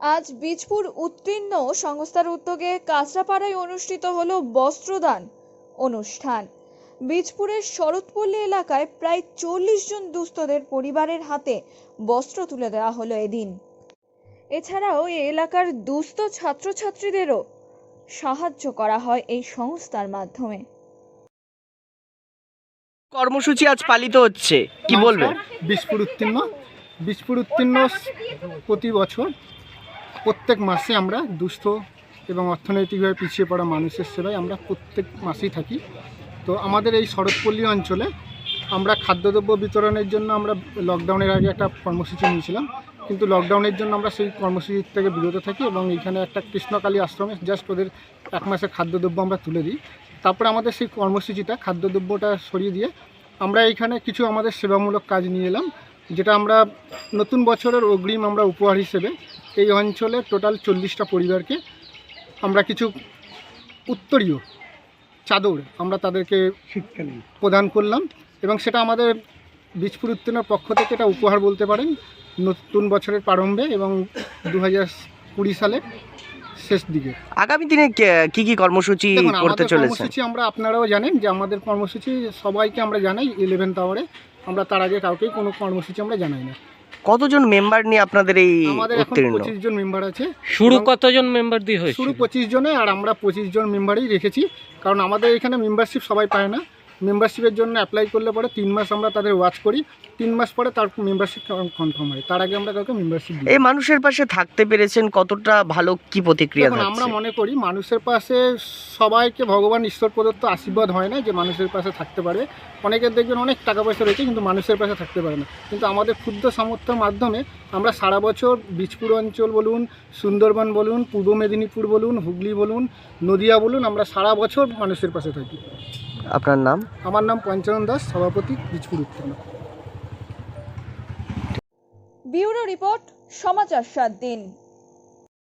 আজ বীজপুর উত্তীর্ণ সংস্থার উদ্যোগে কাঁচরাপাড়ায় অনুষ্ঠিত হলো বস্ত্রদান অনুষ্ঠান। বীজপুরের শরৎপল্লী এলাকায় প্রায় চল্লিশ জন দুস্থদের পরিবারের হাতে বস্ত্র তুলে দেওয়া হলো এদিন। এছাড়াও এই এলাকার দুস্থ ছাত্রছাত্রীদেরও সাহায্য করা হয় এই সংস্থার মাধ্যমে। কর্মসূচি আজ পালিত হচ্ছে কি বলবেন? বীজপুর উত্তীর্ণ। বীজপুর উত্তীর্ণ প্রতি বছর প্রত্যেক মাসে আমরা দুস্থ এবং অর্থনৈতিকভাবে পিছিয়ে পড়া মানুষের সেবায় আমরা প্রত্যেক মাসেই থাকি। তো আমাদের এই শরৎপল্লী অঞ্চলে আমরা খাদ্যদ্রব্য বিতরণের জন্য আমরা লকডাউনের আগে একটা কর্মসূচি নিয়েছিলাম। কিন্তু লকডাউনের জন্য আমরা সেই কর্মসূচি থেকে বিরত থাকি এবং এখানে একটা কৃষ্ণকালী আশ্রমে জাস্ট ওদের এক মাসের খাদ্যদ্রব্য আমরা তুলে দিই। তারপরে আমাদের সেই কর্মসূচিটা, খাদ্যদ্রব্যটা সরিয়ে দিয়ে আমরা এইখানে কিছু আমাদের সেবামূলক কাজ নিয়ে এলাম, যেটা আমরা নতুন বছরের অগ্রিম আমরা উপহার হিসেবে এই অঞ্চলে টোটাল চল্লিশটা পরিবারকে আমরা কিছু উত্তরীয় চাদর আমরা তাদেরকে প্রদান করলাম এবং সেটা আমাদের বীজপুর উত্তীর্ণের পক্ষ থেকে এটা উপহার বলতে পারেন। নতুন বছরের প্রারম্ভে এবং দু হাজার কুড়ি সালের শেষ দিকে। আগামী দিনে কে- কি কর্মসূচি করতে চলেছে? কর্মসূচি আমরা আপনারাও জানেন যে আমাদের কর্মসূচি সবাইকে আমরা জানাই ইলেভেন্থ আওয়ারে আমরা তার আগে কাউকেই কোনো কর্মসূচি আমরা জানাই না। কতজন মেম্বার নিয়ে আপনাদের এই আমাদের এখন উত্তীর্ণ? পঁচিশ জন মেম্বার আছে। শুরু কতজন মেম্বার দিয়ে হয়েছে শুরু পঁচিশ জনে আর আমরা পঁচিশ জন মেম্বারই রেখেছি। কারণ আমাদের এখানে মেম্বারশিপ সবাই পায় না। মেম্বারশিপের জন্য অ্যাপ্লাই করলে পরে তিন মাস আমরা তাদের ওয়াচ করি। তিন মাস পরে তার মেম্বারশিপ কনফার্ম হয়। তার আগে আমরা কাউকে মেম্বারশিপ দিই এই মানুষের পাশে থাকতে পেরেছেন কতটা ভালো কি প্রতিক্রিয়া আমরা মনে করি মানুষের পাশে সবাইকে ভগবান ঈশ্বর প্রদত্ত আশীর্বাদ হয় না যে মানুষের পাশে থাকতে পারে। অনেকের দেখবেন অনেক টাকা পয়সা রয়েছে কিন্তু মানুষের পাশে থাকতে পারে না। কিন্তু আমাদের ক্ষুদ্র সামর্থ্যের মাধ্যমে আমরা সারা বছর বীজপুর অঞ্চল বলুন সুন্দরবন বলুন পূর্ব মেদিনীপুর বলুন হুগলি বলুন নদিয়া বলুন আমরা সারা বছর মানুষের পাশে থাকি। আপনার নাম? আমার নাম পঞ্চানন দাস সভাপতি বীজপুর উত্তীর্ণ ব্যুরো রিপোর্ট সমাচার সাত দিন।